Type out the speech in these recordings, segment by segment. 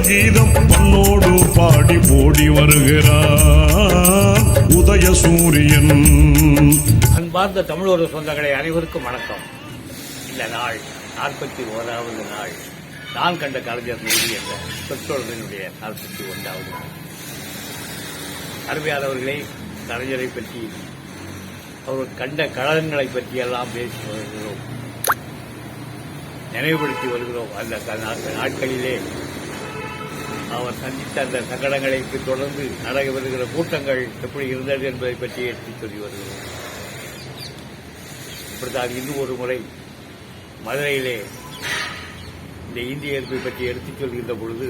கீதம் பண்ணோடு பாடி ஓடி வருகிறான் உதய சூரியன் அன்பார்ந்த தமிழோட சொந்தங்களை அனைவருக்கும் வணக்கம். இந்த நாள் நாற்பத்தி ஓராவது நாள். நான் கண்ட கலைஞர் நிதி என்ற பெற்றோர்களினுடைய நாற்பத்தி ஒன்றாவது நாள். அருமையானவர்களே கலைஞரை பற்றி அவர் கண்ட கழகங்களை பற்றி எல்லாம் பேசி வருகிறோம். நினைவுபடுத்தி வருகிறோம். அந்த க- நாட்களிலே அவர் சந்தித்த அந்த சங்கடங்களுக்கு தொடர்ந்து நடக்க வருகிற கூட்டங்கள் எப்படி இருந்தது என்பதை பற்றி எடுத்துச் சொல்லி வருகிறோம் இப்படித்தான் இன்னும் ஒரு முறை மதுரையிலே இந்த இந்திய எதிர்ப்பை பற்றி எடுத்துச் சொல்கின்ற பொழுது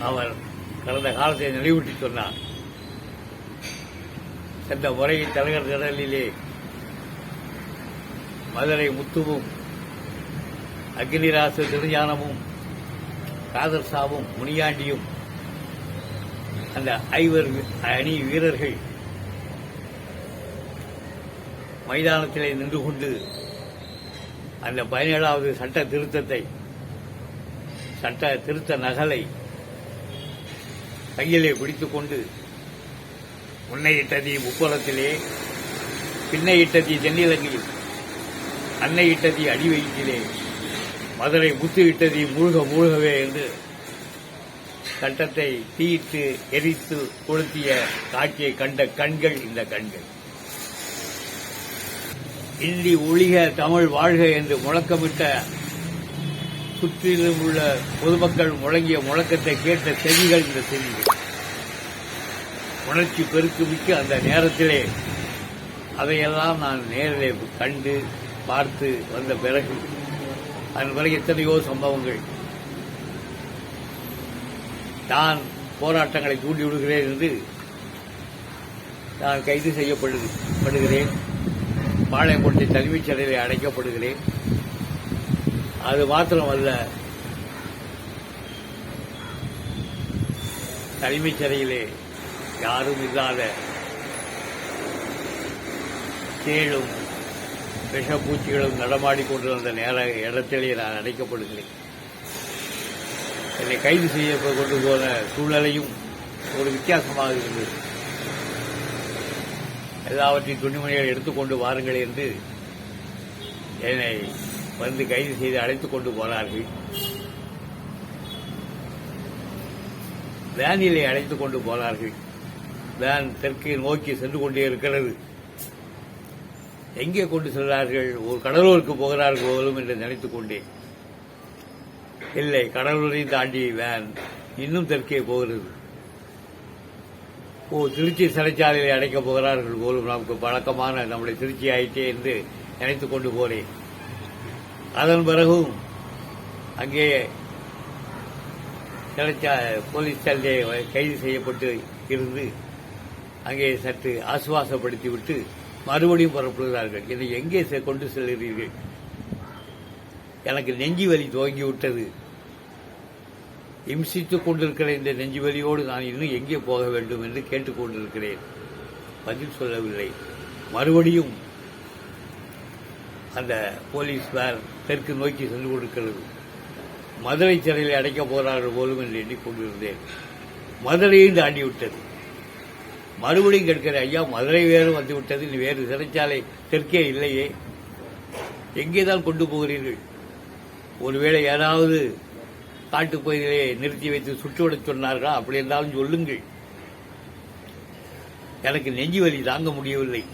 அவர் கடந்த காலத்தை நினைவூட்டி சொன்னார். சென்ற முறை தலைவர் திடலிலே மதுரை முத்துவும் அக்னிராசு திருஞானமும் காதர் சாவும் முனியாண்டியும் அந்த ஐவர் அணி வீரர்கள் மைதானத்திலே நின்று கொண்டு அந்த பதினேழாவது சட்ட திருத்தத்தை சட்ட திருத்த நகலை கையிலே பிடித்துக் கொண்டு முன்னை இட்டதி முப்புறத்திலே பின்னை இட்டதி தென்னிலங்கையில் அன்னை இட்டதி அடி மதுரை முத்து மூழ்க மூழ்கவே என்று சட்டத்தை தீயிட்டு எரித்து கொளுத்திய காட்சியை கண்ட கண்கள் இந்த கண்கள். இந்தி ஒழிக தமிழ் வாழ்க என்று முழக்கமிட்ட சுற்றிலும் உள்ள பொதுமக்கள் முழங்கிய முழக்கத்தை கேட்ட செவிகள் இந்த செவிகள் உணர்ச்சி பெருக்குமிக்க அந்த நேரத்திலே அதையெல்லாம் நான் நேரிலே கண்டு பார்த்து வந்த பிறகு அதன் பிறகு எத்தனையோ சம்பவங்கள். நான் போராட்டங்களை தூண்டி விடுகிறேன் என்று நான் கைது செய்யப்படுகிறேன் பாளையங்கோட்டை தலைமைச் சிறையில் அடைக்கப்படுகிறேன். அது மாத்திரமல்ல தலைமைச் சிறையிலே யாரும் இல்லாத கேளும் விஷப்பூச்சிகளும் நடமாடிக்கொண்டிருந்த நேர இடத்திலே நான் அடைக்கப்படுகிறேன். என்னை கைது செய்ய கொண்டு போன சூழ்நிலையும் ஒரு வித்தியாசமாக இருந்தது. எல்லாவற்றையும் துணிமணிகள் எடுத்துக்கொண்டு வாருங்கள் என்று என்னை வந்து கைது செய்து அழைத்துக் கொண்டு போனார்கள். வேனிலே அழைத்துக் கொண்டு போனார்கள். வேன் தெற்கை நோக்கி சென்று கொண்டே இருக்கிறது. எங்கே கொண்டு செல்கிறார்கள்? ஒரு கடலூருக்கு போகிறார்கள் போலும் என்று நினைத்துக் கொண்டேன். இல்லை கடலூரையும் தாண்டி வேன் இன்னும் தெற்கே போகிறது. ஓ திருச்சி சிறைச்சாலையில் அடைக்கப் போகிறார்கள் போலும் நமக்கு பழக்கமான நம்முடைய திருச்சி ஆயிட்டே என்று நினைத்துக் கொண்டு போனேன். அதன் பிறகும் அங்கே சிறைச்சா போலீஸ் சாலையை கைது செய்யப்பட்டு இருந்து அங்கே சற்று ஆசுவாசப்படுத்திவிட்டு மறுபடியும் புறப்படுகிறார்கள். இதை எங்கே செ- கொண்டு செல்கிறீர்கள்? எனக்கு நெஞ்சி வலி துவங்கி விட்டது இம்சித்துக் கொண்டிருக்கிற இந்த நெஞ்சு வலியோடு நான் இன்னும் எங்கே போக வேண்டும் என்று கேட்டுக்கொண்டிருக்கிறேன் பதில் சொல்லவில்லை. மறுபடியும் அந்த போலீஸ் வேன் தெற்கு நோக்கி சென்று கொண்டிருக்கிறது. மதுரை சிறையில் அடைக்கப் போகிறார்கள் போலும் என்று எண்ணிக்கொண்டிருந்தேன் மதுரையும் தாண்டி விட்டது மறுபடியும் கேட்கிறேன் ஐயா மதுரை வேறு வந்து விட்டது இனி வேறு சிறைச்சாலை தெற்கே இல்லையே. எங்கேதான் கொண்டு போகிறீர்கள்? ஒருவேளை யாராவது காட்டுப்பகுதியிலே நிறுத்தி வைத்து சுற்றுவிட சொன்னார்களா? அப்படி இருந்தாலும் சொல்லுங்கள். எனக்கு நெஞ்சு வலி தாங்க முடியவில்லை.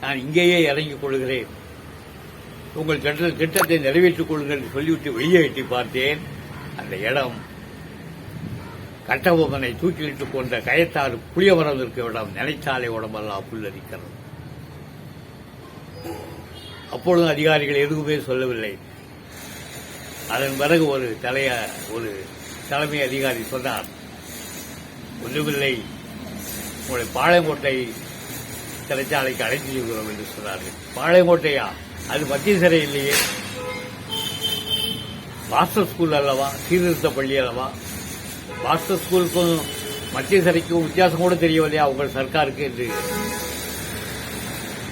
நான் இங்கேயே இறங்கிக் கொள்கிறேன். உங்கள் திட்ட- திட்டத்தை நிறைவேற்றிக் கொள்ளுங்கள் சொல்லிவிட்டு வெளியே எட்டி பார்த்தேன். அந்த இடம் கட்டபொம்மனை தூக்கிலிட்டுக் கொண்ட கயத்தாறு புளியமரம் இருக்க இடம் நினைச்சாலை உடம்பெல்லாம் புல்லரிக்கிறது. அப்பொழுது அதிகாரிகள் எதுவுமே சொல்லவில்லை. அதன் பிறகு ஒரு தலைய ஒரு தலைமை அதிகாரி சொன்னார் ஒன்றுமில்லை. உங்களை பாளையங்கோட்டை சிறைச்சாலைக்கு அழைத்து செல்கிறோம் என்று சொன்னார்கள். பாளையங்கோட்டையா? அது மத்திய சிறை இல்லையே. மாஸ்டர் ஸ்கூல் அல்லவா? சீர்திருத்த பள்ளி அல்லவா? மாஸ்டர் ஸ்கூலுக்கும் மத்திய சிறைக்கும் வித்தியாசம் கூட தெரியவில்லையா? உங்கள் சர்க்காருக்கு என்று.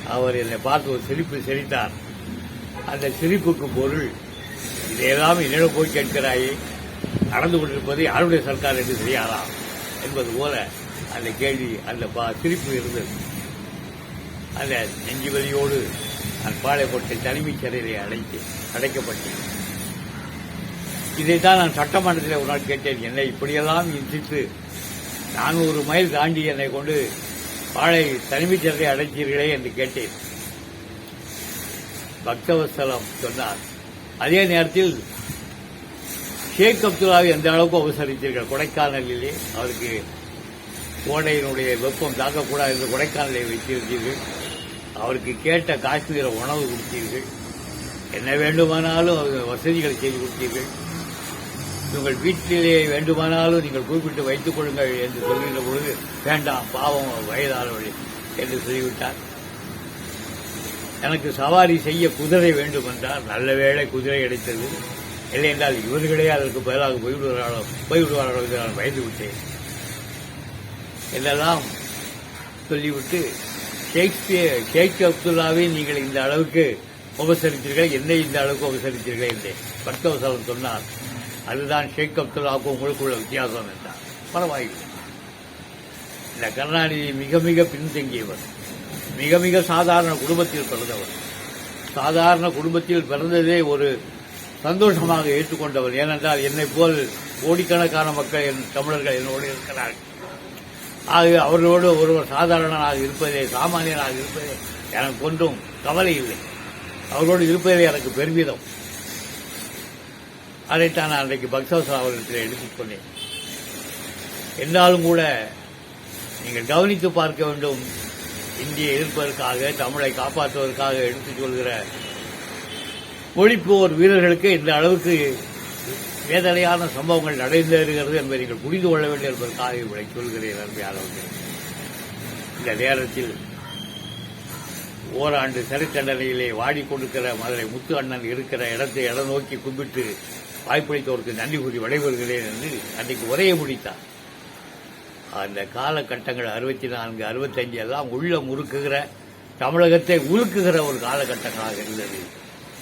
அவர் என்னை பார்த்து ஒரு சிரிப்பு சிரித்தார். அந்த சிரிப்புக்கு பொருள் இதையெல்லாம் என்னிடம் போய் கேட்கிறாயே நடந்து கொண்டிருப்பது யாருடைய சர்க்கார் என்று தெரியாதா? என்பது போல அந்த கேள்வி அந்த பா- சிரிப்பு இருந்தது. அந்த நெஞ்சு வலியோடு நான் பாளையப்பட்ட தலைமைச் சிறையிலே அடைத்து அடைக்கப்பட்டேன். இதை தான் நான் சட்டமன்றத்தில் ஒரு நாள் கேட்டேன். என்னை இப்படியெல்லாம் இன்சித்து நானூறு மைல் தாண்டி என்னை கொண்டு வாழை தனிமைச் சிறையை அடைத்தீர்களே என்று கேட்டேன். பக்தவசலம் சொன்னார். அதே நேரத்தில் ஷேக் அப்துல்லாவை எந்த அளவுக்கு அவசரித்தீர்கள்? கொடைக்கானலிலே அவருக்கு கோடையினுடைய வெப்பம் தாக்கக்கூடாது என்று கொடைக்கானலை வைத்திருந்தீர்கள். அவருக்கு கேட்ட காஷ்மீர உணவு கொடுத்தீர்கள். என்ன வேண்டுமானாலும் அவர் வசதிகளை செய்து கொடுத்தீர்கள். உங்கள் வீட்டிலேயே வேண்டுமானாலும் நீங்கள் குறிப்பிட்டு வைத்துக் கொள்ளுங்கள் என்று சொல்கின்ற பொழுது வேண்டாம் பாவம் வயதானவழி என்று சொல்லிவிட்டார். எனக்கு சவாரி செய்ய குதிரை வேண்டும் என்றால் நல்ல வேளை குதிரை கிடைத்தது இல்லை என்றால் இவர்களே அதற்கு பதிலாக போய்விடுவார்களோ போய்விடுவார்களோ என்று நான் பயந்து விட்டேன் என்றெல்லாம் சொல்லிவிட்டு ஷேக்ஸ்பியர் ஷேக் அப்துல்லாவை நீங்கள் இந்த அளவுக்கு உபசரித்தீர்கள் என்னை இந்த அளவுக்கு உபசரித்தீர்கள் என்று பக்தவசலம் சொன்னார் அதுதான் ஷேக் அப்துல்லாவுக்கும் உங்களுக்குள்ள வித்தியாசம் என்றார் பரவாயில்லை. இந்த கருணாநிதி மிக மிக பின்தங்கியவர். மிக மிக சாதாரண குடும்பத்தில் பிறந்தவர். சாதாரண குடும்பத்தில் பிறந்ததே ஒரு சந்தோஷமாக ஏற்றுக்கொண்டவர். ஏனென்றால் என்னை போல் கோடிக்கணக்கான மக்கள் என் தமிழர்கள் என்னோடு இருக்கிறார்கள். ஆக அவர்களோடு ஒருவர் சாதாரணனாக இருப்பதே சாமானியனாக இருப்பதே எனக்கு ஒன்றும் கவலை இல்லை. அவர்களோடு இருப்பதே எனக்கு பெருமிதம். அதைத்தான் நான் அன்றைக்கு பக்தவசா அவர்களிடத்தில் எடுத்துச் சொன்னேன் என்றாலும் கூட நீங்கள் கவனித்து பார்க்க வேண்டும். இந்தியை எதிர்ப்பதற்காக தமிழை காப்பாற்றுவதற்காக எடுத்துச் சொல்கிற ஒழிப்போர் வீரர்களுக்கு இந்த அளவுக்கு வேதனையான சம்பவங்கள் நடந்தேறுகிறது என்பதை நீங்கள் புரிந்து கொள்ள வேண்டும் என்பதற்காக இவரை சொல்கிறேன் அருமையானவர்கள் இந்த நேரத்தில் ஓராண்டு சிறை தண்டனையிலே வாடிக்கொண்டிருக்கிற மதுரை முத்து அண்ணன் இருக்கிற இடத்தை இடம் நோக்கி கும்பிட்டு வாய்ப்பளித்தவருக்கு நன்றி கூறி விடைபெறுகிறேன் என்று அன்றைக்கு உரையை முடித்தார். அந்த காலகட்டங்கள் அறுபத்தி நான்கு அறுபத்தஞ்சு எல்லாம் உள்ள முறுக்குகிற தமிழகத்தை உருக்குகிற ஒரு காலகட்டங்களாக இருந்தது.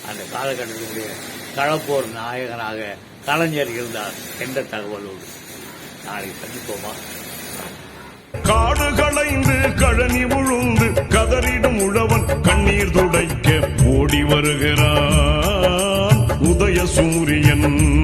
அந்த காலகட்டத்தினுடைய களப்போர் நாயகனாக கலைஞர் இருந்தார் என்ற தகவலோடு. நாளைக்கு சந்திப்போமா? காடு களைந்து கழனி உழுந்து கதறிடும் உழவன் கண்ணீர் துடைக்க ஓடி வருகிறான் உதய சூரியன்.